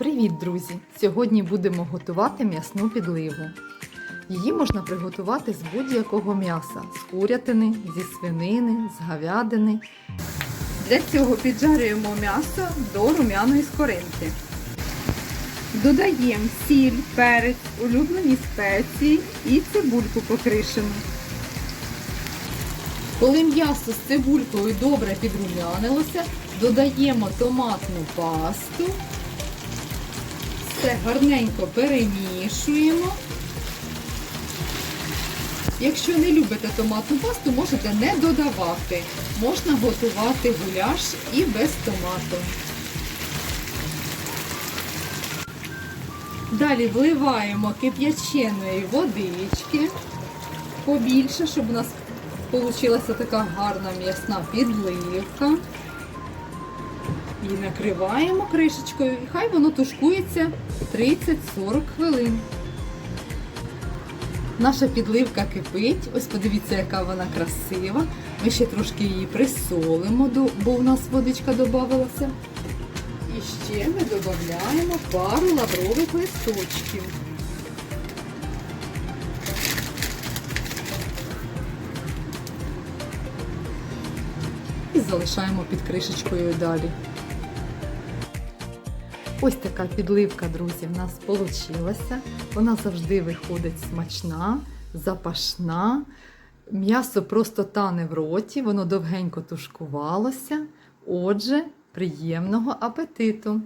Привіт, друзі! Сьогодні будемо готувати м'ясну підливу. Її можна приготувати з будь-якого м'яса: з курятини, зі свинини, з говядини. Для цього піджарюємо м'ясо до рум'яної скоринки. Додаємо сіль, перець, улюблені спеції і цибульку покришену. Коли м'ясо з цибулькою добре підрумянилося, додаємо томатну пасту. Все гарненько перемішуємо. Якщо не любите томатну пасту, можете не додавати. Можна готувати гуляш і без томату. Далі вливаємо кип'яченої водички побільше, щоб у нас вийшла така гарна м'ясна підливка. І накриваємо кришечкою, і хай воно тушкується 30-40 хвилин. Наша підливка кипить. Ось подивіться, яка вона красива. Ми ще трошки її присолимо, бо у нас водичка додавалася. І ще ми додаємо пару лаврових листочків. І залишаємо під кришечкою далі. Ось така підливка, друзі, в нас вийшла. Вона завжди виходить смачна, запашна. М'ясо просто тане в роті, воно довгенько тушкувалося. Отже, приємного апетиту!